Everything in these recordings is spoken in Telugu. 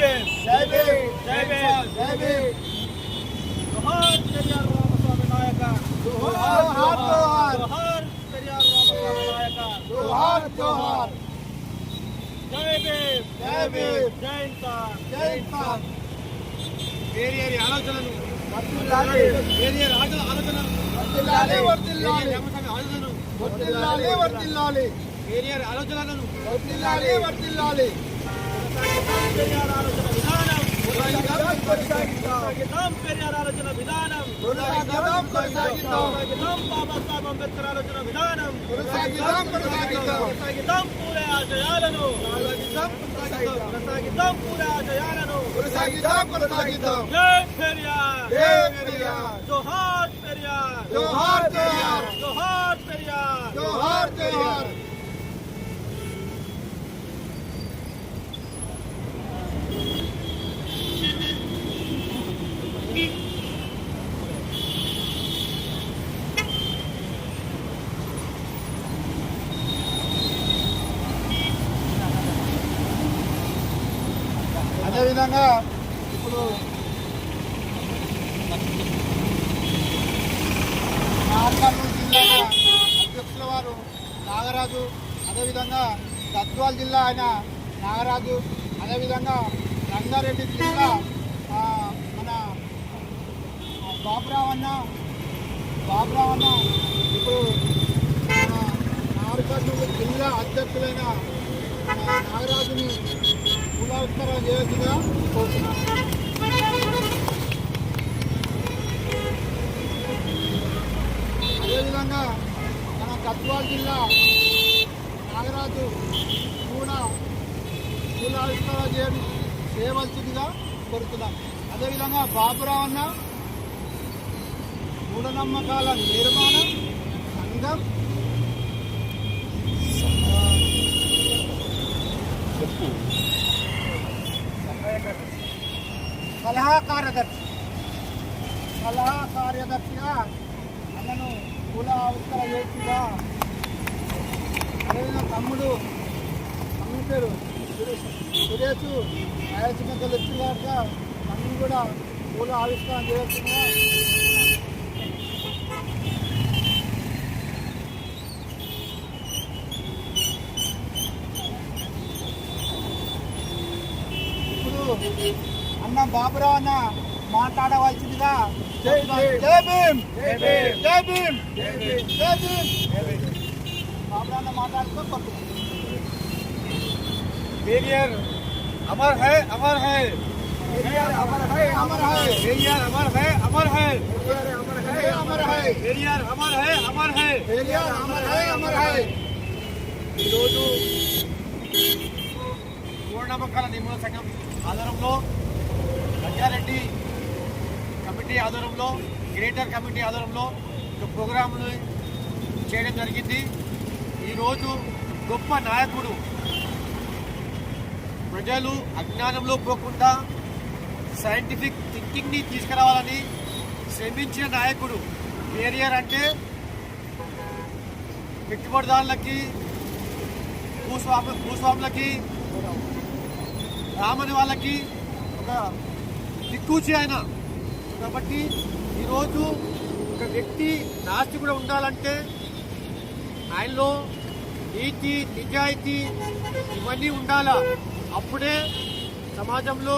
భీమ్ జై భీమ్ జై భీమ్ జై భీమ్ జోహార్ పెరియార్ రామస్వామి నాయక జోహార్, జోహార్. జోహార్ పెరియార్ రామస్వామి నాయక జోహార్ జోహార్ జై భీమ్ జై భీమ్ జై ఇన్సాన్ జై ఇన్సాన్ ఆలోచనలు. వర్ధిల్లాలి వేరియరి ఆలోచన ఆలోచనలు. వేరియరి రామస్వామి ఆలోచనలు. వేరియరి ఆలోచనలను. వర్ధిల్లాలి వర్ధిల్లాలి పెరియార్ ఆలోచన విధానం పెరియార్. కొనసాగిద్దాం బాబాసాహెబ్ అంబేద్కర్ ఆలోచన విధానం కొనసాగిద్దాం, పూలే ఆశయాలను కొనసాగిద్దాం పూలే ఆశయాలను కొనసాగిద్దాం కొనసాగిద్దాం జై పెరియార్ జై పెరియార్ జోహార్ పెరియార్ జోహార్ జోహార్ జోహార్ పెరియార్ జోహార్ జోహార్ అదేవిధంగా ఇప్పుడు నార్మల్ జిల్లా అధ్యక్షుల వారు నాగరాజు అదేవిధంగా గద్వాల్ జిల్లా ఆయన నాగరాజు అదేవిధంగా రంగారెడ్డి జిల్లా మన బాబురావన్న బాబురావన్న ఇప్పుడు మన నాగరాజు జిల్లా అధ్యక్షులైన నాగరాజుని పునరుద్ధరణ చేయాల్సిందిగా కోరుతున్నాను అదేవిధంగా మన గద్వాల్ జిల్లా నాగరాజు కూడా పూలావిష్కరణ చేయడం చేయవలసిందిగా కోరుతున్నాం. అదేవిధంగా బాబురావు అన్న మూఢనమ్మకాల నిర్మాణం సంఘం సలహా కార్యదర్శి సలహా కార్యదర్శిగా అన్నను కుల ఆవిష్కరణ చేసిగా అదేవిధంగా తమ్ముడు తమ్ముడు పేరు సురేష్. సురేష్ రాయలసీమ లెక్చర్ తమ్ముడు కూడా పూల ఆవిష్కరణ చేయాల్సిందిగా ఇప్పుడు అన్న బాబురావు అన్న మాట్లాడవలసిందిగా బాబురావు మాట్లాడుతూ పెరియర్ అమర్ హై అమర్ హై. పెరియర్ అమర్ హై అమర్ హై. పెరియర్ అమర్ హై అమర్ హై. అమర్ హై పెరియర్ అమర్ హై. అమర్ హై పెరియర్ అమర్ హై అమర్ హై. ఈరోజు పూర్ణమక్కల నిమ్మల సంఘం ఆధారంలో రంగారెడ్డి కమిటీ ఆధ్వర్యంలో గ్రేటర్ కమిటీ ఆధ్వర్యంలో ఒక చేయడం జరిగింది. ఈరోజు గొప్ప నాయకుడు ప్రజలు అజ్ఞానంలో పోకుండా సైంటిఫిక్ థింకింగ్ని తీసుకురావాలని శ్రమించిన నాయకుడు కేరియర్ అంటే పెట్టుబడిదారులకి భూస్వామి భూస్వాములకి రామని వాళ్ళకి ఒక దిక్కుచి ఆయన. కాబట్టి ఈరోజు ఒక వ్యక్తి నాస్తికుడు ఉండాలంటే ఆయనలో నీతి నిజాయితీ ఇవన్నీ ఉండాలా? అప్పుడే సమాజంలో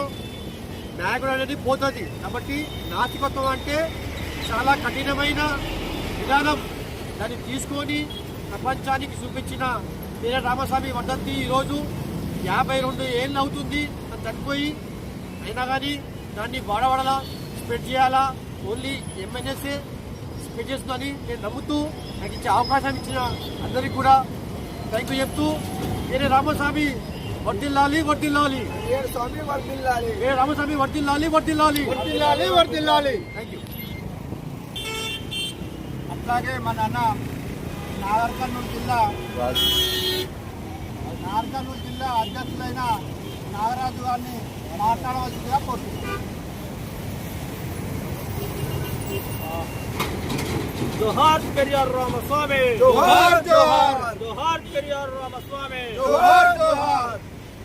నాయకుడు అనేది పోతుంది. కాబట్టి నాస్తికత్వం అంటే చాలా కఠినమైన విధానం. దాన్ని తీసుకొని ప్రపంచానికి చూపించిన వీర రామస్వామి వర్ధంతి ఈరోజు యాభై రెండు ఏళ్ళు అవుతుంది. అది చనిపోయి అయినా కానీ దాన్ని వాడవాడలా స్ప్రెడ్ చేయాలా ఓన్లీ ఎంఎన్ఎస్ఏ స్ప్రెడ్ చేస్తుందని నేను నమ్ముతూ నాకు ఇచ్చే అవకాశం ఇచ్చిన అందరికీ కూడా థ్యాంక్ యూ చెప్తూ వీర రామస్వామి వర్దిల్లాలి వర్దిల్లాలి స్వామి వర్దిల్లాలి వీర రామస్వామి వర్దిల్లాలి వర్దిల్లాలి వర్దిల్లాలి వర్దిల్లాలి థ్యాంక్ యూ అట్లాగే మన అన్న నాగర్ కర్నూలు జిల్లా నాగర్ కర్నూలు జిల్లా అధ్యక్షులైన నాగరాజు గారిని మాట్లాడవలసిందిగా కోరుతున్నాను. జోహార్ పెరియార్ రామస్వామి జోహార్, జోహార్. జోహార్ పెరియార్ రామస్వామి జోహార్ జోహార్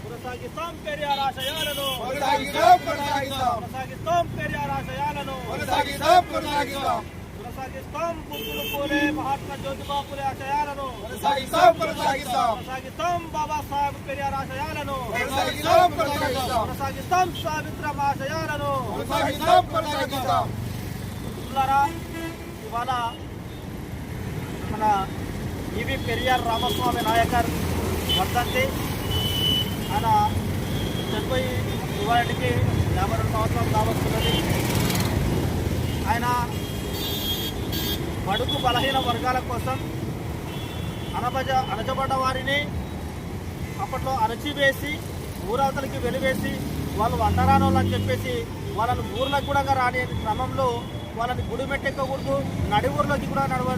కొనసాగిస్తాం పెరియార్ ఆశయాలను కొనసాగిస్తాం కొనసాగిస్తాం కొనసాగిస్తాం పెరియార్ ఆశయాలను కొనసాగిస్తాం కొనసాగిస్తాం కొనసాగిస్తాం బుద్ధులు పూలే మహాత్మా జ్యోతిబా పూలే ఆశయాలను కొనసాగిస్తాం కొనసాగిస్తాం కొనసాగిస్తాం బాబాసాహెబ్ పెరియార్ ఆశయాలను కొనసాగిస్తాం కొనసాగిస్తాం కొనసాగిస్తాం సావిత్రమ ఆశయాలను కొనసాగిస్తాం కొనసాగిస్తాం మిత్రులారా ఇవాళ మన ఈవి పెరియార్ రామస్వామి నాయకర్ వర్ధంతి. ఆయన చనిపోయి ఇవాటికి యాభై రెండు సంవత్సరాలు కావస్తున్నది. ఆయన బడుగు బలహీన వర్గాల కోసం అనబజ అణచబడ్డ వారిని అప్పట్లో అణచివేసి ఊరవతలకి వెలివేసి వాళ్ళు వండరానోళ్ళు అని చెప్పేసి వాళ్ళని ఊర్లకు కూడా రాని క్రమంలో వాళ్ళని గుడి మెట్టెక్కకూడదు నడి ఊర్లోకి కూడా నడవ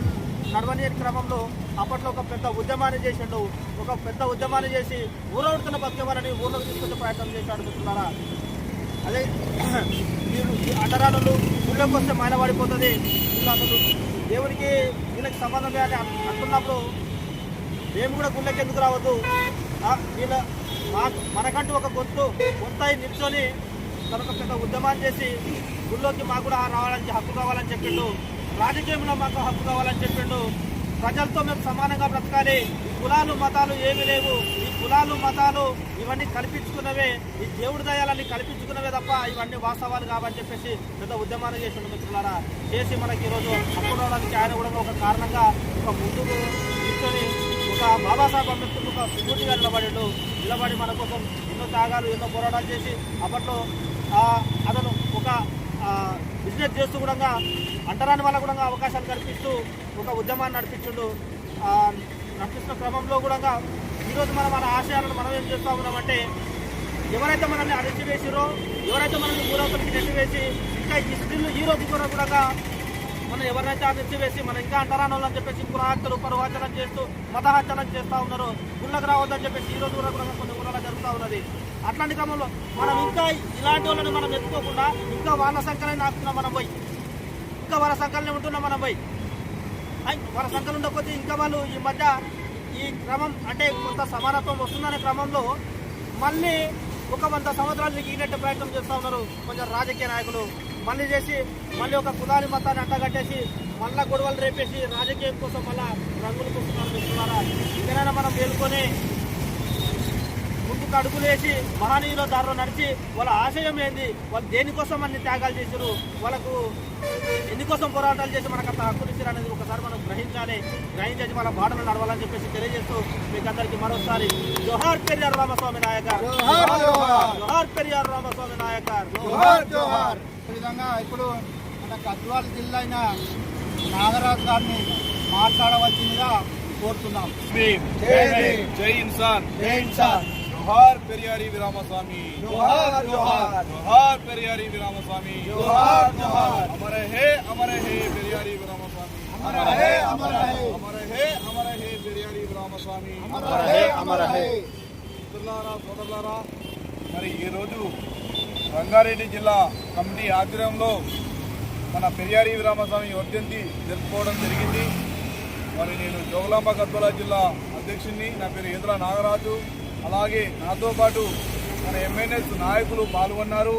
నడవని క్రమంలో అప్పట్లో ఒక పెద్ద ఉద్యమాన్ని చేసిండు. ఒక పెద్ద ఉద్యమాన్ని చేసి ఊరవతల బతికేవారని ఊర్లోకి తీసుకొచ్చే ప్రయత్నం చేశాడు మిత్రులారా అదే వీళ్ళు ఈ అండరాలు ఊళ్ళోకి వస్తే మైనపడిపోతుంది వీళ్ళు అసలు దేవుడికి వీళ్ళకి సంబంధం లేదని అను- అనుకున్నప్పుడు మేము కూడా గుళ్ళకి ఎందుకు రావద్దు? వీళ్ళ మాకు మనకంటూ ఒక గొంతు గొంతాయి నిల్చొని తనకు పెద్ద ఉద్యమాన్ని చేసి గుళ్ళోకి మాకు కూడా రావాలని హక్కు కావాలని చెప్పిండు. రాజకీయంలో మాకు హక్కు కావాలని చెప్పిండు. ప్రజలతో మేము సమానంగా బ్రతకాలి. కులాలు మతాలు ఏమీ లేవు. ఈ కులాలు మతాలు ఇవన్నీ కల్పించుకున్నవే. ఈ దేవుడి దయాలన్నీ కల్పించుకున్నవే తప్ప ఇవన్నీ వాస్తవాలు కావని చెప్పేసి పెద్ద ఉద్యమాన్ని చేసిండు మిత్రులారా. చేసి మనకి ఈరోజు హక్కు రావడానికి ఆయన కూడా ఒక కారణంగా ఒక ముందుకు నిల్చొని ఒక బాబాసాహెబ్ అంబేద్కర్ ఒక స్ఫూర్తిగా నిలబడిండు. నిలబడి మన కోసం ఎన్నో త్యాగాలు ఎన్నో పోరాటాలు చేసి అప్పట్లో అతను ఒక చేస్తూ కూడా అంటరాని వాళ్ళ కూడా అవకాశాలు కల్పిస్తూ ఒక ఉద్యమాన్ని నడిపించుండు. నడిపిస్తున్న క్రమంలో కూడా ఈరోజు మనం మన ఆశయాలను మనం ఏం చేస్తూ ఉన్నామంటే ఎవరైతే మనల్ని అణచివేసిరో ఎవరైతే మనల్ని ఊరవతలకి నెట్టివేసి ఇంకా ఈ స్త్రీలు ఈ రోజు కూడా కూడా మనం ఎవరినైతే అణచివేసి మనం ఇంకా అంటరాని చెప్పేసి పురాహత్యలు పరువాచనం చేస్తూ మతహత్యనం చేస్తూ ఉన్నారు. గుళ్ళకు రావద్దని చెప్పేసి ఈ రోజు కూడా కొన్ని ఊళ్ళలో జరుగుతూ ఉన్నది. అట్లాంటి క్రమంలో మనం ఇంకా ఇలాంటి వాళ్ళని మనం ఎత్తుకోకుండా ఇంకా వాళ్ళ సంఖ్యనే నాకుతున్నాం మనం పోయి. ఇంకా వాళ్ళ సంఖ్యలనే ఉంటున్నాం మనం పోయి. వాళ్ళ సంఖ్యలు ఉండకపోతే ఇంకా వాళ్ళు ఈ మధ్య ఈ క్రమం అంటే కొంత సమానత్వం వస్తుందనే క్రమంలో మళ్ళీ ఒక వంద సంవత్సరాలు ఈనట్టు ప్రయత్నం చేస్తూ ఉన్నారు కొంచెం రాజకీయ నాయకులు. మళ్ళీ చేసి మళ్ళీ ఒక కులాలి మతాన్ని అంటగట్టేసి మళ్ళా గొడవలు రేపేసి రాజకీయం కోసం మళ్ళా రంగులు కోసం చూస్తున్నారా ఇకనైనా మనం మేలుకొని ముందుకు అడుగులేసి మహనీయుల దారిలో నడిచి వాళ్ళ ఆశయం ఏంది? వాళ్ళు దేనికోసం అన్ని త్యాగాలు చేశారు వాళ్ళకు ఎందుకోసం పోరాటాలు చేసి మనకు అంత హక్కులు ఇచ్చారు అనేది ఒకసారి మనం గ్రహించాలి. గ్రహించేసి వాళ్ళ బాటలు నడవాలని చెప్పేసి తెలియజేస్తూ మీకు అందరికీ మరోసారి జోహార్ పెరియార్ రామస్వామి నాయకర్. జోహార్, పెరియార్ రామస్వామి నాయకర్. జోహార్ జోహార్. ఈ విధంగా ఇప్పుడు మన గద్వాల జిల్లా అయిన నాగరాజు గారిని మాట్లాడవలసిందిగా కోరుతున్నాం. జై ఇన్సాన్ జై ఇన్సాన్. జోహార్ పెరియారి విరామస్వామి. జోహార్ జోహార్. జోహార్ పెరియారి విరామస్వామి. జోహార్ జోహార్. అమర హే అమర హే పెరియారి విరామస్వామి. అమర హే అమర హే. అమర హే అమర హే పెరియారి విరామస్వామి. అమర హే అమర హే. మిత్రులారా సోదరులారా మరి ఈరోజు రంగారెడ్డి జిల్లా కమిటీ ఆధ్వర్యంలో మన పెరియారి విరామస్వామి వర్ధంతి జరుపుకోవడం జరిగింది. మరి నేను జోగులాంబ గద్వాల జిల్లా అధ్యక్షుడిని నా పేరు ఇంద్ర నాగరాజు. అలాగే నాతో పాటు మన ఎంఎన్ఎస్ నాయకులు పాల్గొన్నారు.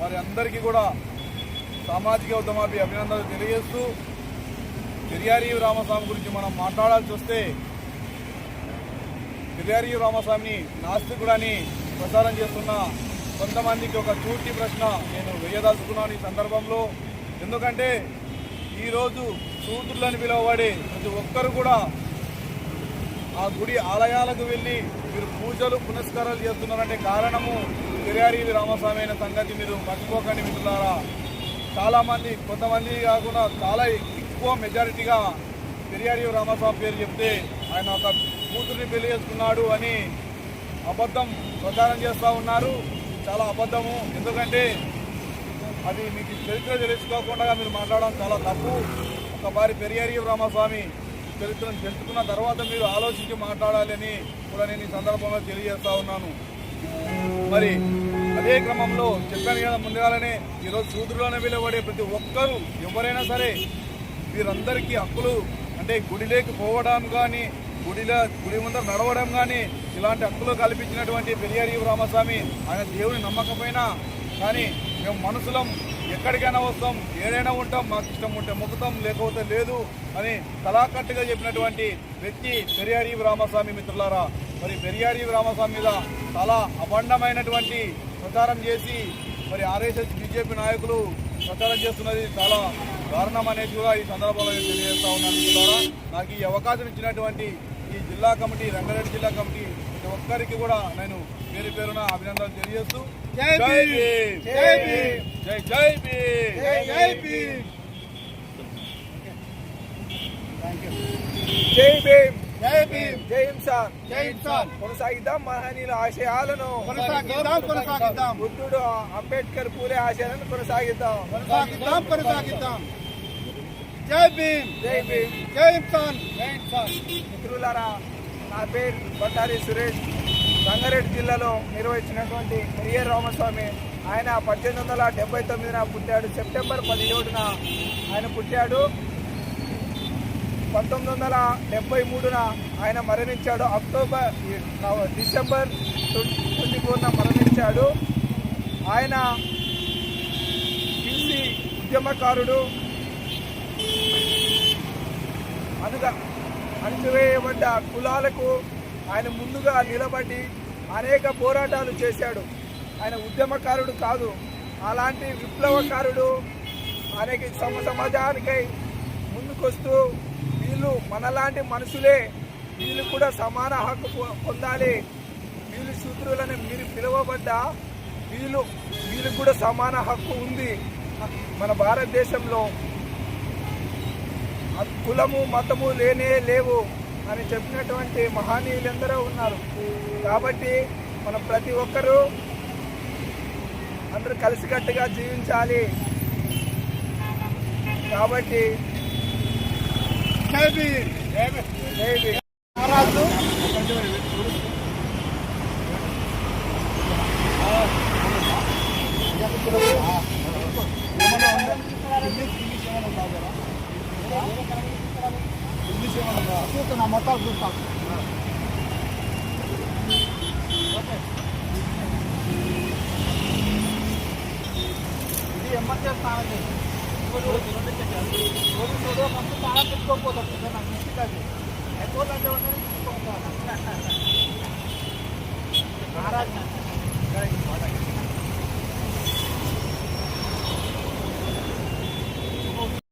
వారి అందరికీ కూడా సామాజిక ఉద్యమాభి అభినందనలు తెలియజేస్తూ పెరియారి రామస్వామి గురించి మనం మాట్లాడాల్సి వస్తే పెరియారి రామస్వామిని నాస్తికుడని ప్రచారం చేస్తున్న కొంతమందికి ఒక చూటి ప్రశ్న నేను వేయదలుచుకున్నాను ఈ సందర్భంలో. ఎందుకంటే ఈరోజు సూత్రులని పిలువబడే ప్రతి ఒక్కరు కూడా ఆ గుడి ఆలయాలకు వెళ్ళి మీరు పూజలు పునస్కారాలు చేస్తున్నారంటే కారణము పెరియారీవి రామస్వామి అయిన సంగతి మీరు మర్చిపోకండి మిత్రులారా. చాలామంది కొంతమంది కాకుండా చాలా ఎక్కువ మెజారిటీగా పెరియారీవి రామస్వామి పేరు చెప్తే ఆయన ఒక కూతుర్ని పెళ్ళి చేసుకున్నాడు అని అబద్ధం ప్రచారం చేస్తూ ఉన్నారు. చాలా అబద్ధము. ఎందుకంటే అది మీకు చరిత్ర తెలుసుకోకుండా మీరు మాట్లాడడం చాలా తప్పు. ఒకసారి పెరియారి రామస్వామి చరిత్రను తెలుసుకున్న తర్వాత మీరు ఆలోచించి మాట్లాడాలని కూడా నేను ఈ సందర్భంలో తెలియజేస్తా ఉన్నాను. మరి అదే క్రమంలో చెప్పాను కదా ముందుగానే ఈరోజు సూదులోనే వెలువడే ప్రతి ఒక్కరూ ఎవరైనా సరే వీరందరికీ హక్కులు అంటే గుడిలోకి పోవడం కానీ గుడిలో గుడి ముందర నడవడం కానీ ఇలాంటి హక్కులు కల్పించినటువంటి పెరియారి రామస్వామి ఆయన దేవుని నమ్మకపోయినా కానీ మేము మనసులం ఎక్కడికైనా వస్తాం ఏదైనా ఉంటాం మాకు ఇష్టం ఉంటే మొక్కుతాం లేకపోతే లేదు అని కళాకట్టుగా చెప్పినటువంటి వ్యక్తి పెరియారి రామస్వామి మిత్రులారా. మరి పెరియారి రామస్వామి మీద చాలా అబండమైనటువంటి ప్రచారం చేసి మరి ఆర్ఎస్ఎస్ బీజేపీ నాయకులు ప్రచారం చేస్తున్నది చాలా దారుణం అనేది కూడా ఈ సందర్భంలో తెలియజేస్తా ఉన్నాను మిత్రులారా. నాకు ఈ అవకాశం ఇచ్చినటువంటి జిల్లా కమిటీ రంగారెడ్డి జిల్లా కమిటీ ప్రతి ఒక్కరికి కూడా నేను పేరు పేరున అభినందనలు తెలియజేస్తూ జై భీమ్! జై భీమ్! జై జై భీమ్! జై జై భీమ్! జై భీమ్! జై భీమ్! జై హింసాన్ జై ఇన్సాన్ కొనసాగిద్దాం మహనీయుల ఆశయాలను. కొనసాగిద్దాం కొనసాగిద్దాం. బుద్ధుడు అంబేద్కర్ పూలే ఆశయాలను కొనసాగిద్దాం. కొనసాగిద్దాం కొనసాగిద్దాం. జై భీమ్. జై భీమ్. జై ఇన్సాన్ జై ఇన్సాన్ మిత్రులారా నా పేరు బండారి సురేష్. రంగారెడ్డి జిల్లాలో నిర్వహించినటువంటి పెరియర్ రామస్వామి ఆయన పద్దెనిమిది వందల డెబ్బై తొమ్మిదిన పుట్టాడు. సెప్టెంబర్ పదిహేడున ఆయన పుట్టాడు. పంతొమ్మిది వందల డెబ్బై మూడున ఆయన మరణించాడు. అక్టోబర్ డిసెంబర్ ట్వంటీ ఫోర్న మరణించాడు. ఆయన బీసీ ఉద్యమకారుడు అనుగా అణిచివేయబడ్డ కులాలకు ఆయన ముందుగా నిలబడి అనేక పోరాటాలు చేశాడు. ఆయన ఉద్యమకారుడు కాదు. అలాంటి విప్లవకారుడు అనేక సమ సమాజానికై ముందుకొస్తూ వీళ్ళు మనలాంటి మనుషులే. వీళ్ళు కూడా సమాన హక్కు పొందాలి. వీళ్ళు శూద్రులని మీరు పిలువబడ్డ వీళ్ళు వీళ్ళు కూడా సమాన హక్కు ఉంది. మన భారతదేశంలో కులము మతము లేనే లేవు అని చెప్పినటువంటి మహనీయులందరూ ఉన్నారు కాబట్టి మనం ప్రతి ఒక్కరూ అందరూ కలిసికట్టుగా జీవించాలి కాబట్టి జై భీమ్ జై చూస్తున్నా మొత్తం చూస్తాం ఇది ఎమ్మెల్యే స్నానం చేసి పోలీసులు ఫస్ట్ స్నానం పెట్టుకోకపోతాం నాకు ఇంటికి అది ఎక్కువ